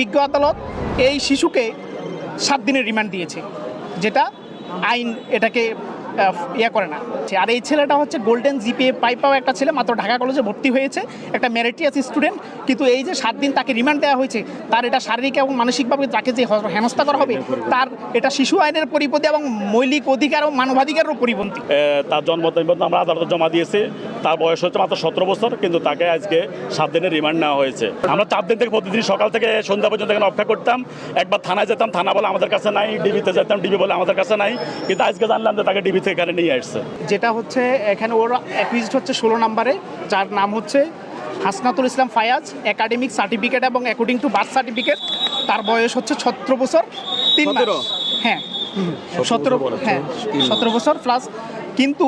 বিজ্ঞ আদালত এই শিশুকে সাত দিনের রিমান্ড দিয়েছে, যেটা আইন এটাকে ইয়ে করে না। আর এই ছেলেটা হচ্ছে গোল্ডেন জিপিএ পাই পাওয়া একটা ছেলে, মাত্র ঢাকা কলেজে ভর্তি হয়েছে, একটা মেরিটিয়াস স্টুডেন্ট কিন্তু এই যে সাত দিন তাকে রিমান্ড দেওয়া হয়েছে, তার এটা শারীরিক এবং মানসিকভাবে তাকে যে হেনস্থা করা হবে, তার এটা শিশু আইনের পরিপন্থী এবং মৌলিক অধিকার এবং মানবাধিকারেরও পরিপন্থী। তার জন্ম আমরা আদালতে জমা দিয়েছি। তার বয়স হচ্ছে মাত্র সতেরো বছর কিন্তু তাকে আজকে সাত দিনের রিমান্ড নেওয়া হয়েছে। আমরা চার দিন থেকে প্রতিদিন সকাল থেকে সন্ধ্যা পর্যন্ত এখানে অপেক্ষা করতাম। একবার থানায় যেতাম থানা বলে আমাদের কাছে নাই ডিবিতে যেতাম ডিবি বলে আমাদের কাছে নাই। কিন্তু আজকে জানলাম যে তাকে ডিবি থেকে এখানে নিয়ে আসছে। যেটা হচ্ছে এখানে ওর অ্যাকুইজড হচ্ছে ষোলো নম্বরে যার নাম হচ্ছে হাসনাতুল ইসলাম ফায়াজ একাডেমিক সার্টিফিকেট এবং অ্যাকর্ডিং টু বার্থ সার্টিফিকেট তার বয়স হচ্ছে সতেরো বছর তিন মাস। হ্যাঁ। সতেরো হ্যাঁ সতেরো বছর প্লাস কিন্তু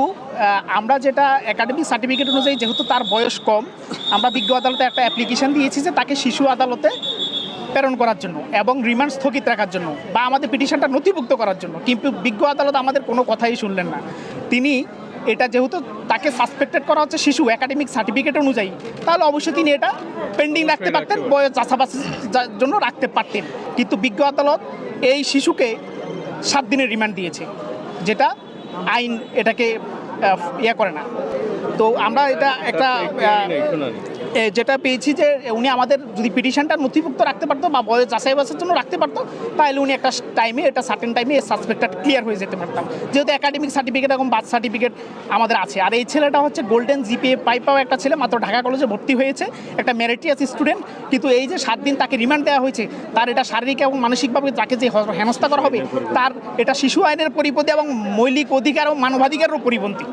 আমরা যেটা একাডেমিক সার্টিফিকেট অনুযায়ী যেহেতু তার বয়স কম আমরা বিজ্ঞ আদালতে একটা অ্যাপ্লিকেশন দিয়েছি যে তাকে শিশু আদালতে প্রেরণ করার জন্য এবং রিমান্ড স্থগিত রাখার জন্য বা আমাদের পিটিশনটা নথিভুক্ত করার জন্য। কিন্তু বিজ্ঞ আদালত আমাদের কোনো কথাই শুনলেন না। তিনি এটা যেহেতু তাকে সাসপেক্টেড করা হচ্ছে শিশু একাডেমিক সার্টিফিকেট অনুযায়ী তাহলে অবশ্যই তিনি এটা পেন্ডিং রাখতে পারতেন বয়স চাষাবাসের জন্য রাখতে পারতেন। কিন্তু বিজ্ঞ আদালত এই শিশুকে সাত দিনের রিমান্ড দিয়েছে যেটা আইন এটাকে ইয়ে করে না। তো আমরা এটা একটা যেটা পেয়েছি যে উনি আমাদের যদি পিটিশনটা নথিভুক্ত রাখতে পারতো বা বয়স যাচাই বাসের জন্য রাখতে পারতো, তাহলে উনি একটা টাইমে এটা সার্টেন টাইমে এই সাসপেক্টটা ক্লিয়ার হয়ে যেতে পারতাম। যেহেতু একাডেমিক সার্টিফিকেট এবং বার্থ সার্টিফিকেট আমাদের আছে। আর এই ছেলেটা হচ্ছে গোল্ডেন জিপিএ পাই পাওয়া একটা ছেলে, মাত্র ঢাকা কলেজে ভর্তি হয়েছে, একটা মেরিটিয়াস স্টুডেন্ট কিন্তু এই যে সাত দিন তাকে রিমান্ড দেওয়া হয়েছে, তার এটা শারীরিক এবং মানসিকভাবে তাকে যে হেনস্থা করা হবে, তার এটা শিশু আইনের পরিপন্থী এবং মৌলিক অধিকার এবং মানবাধিকারেরও পরিপন্থী।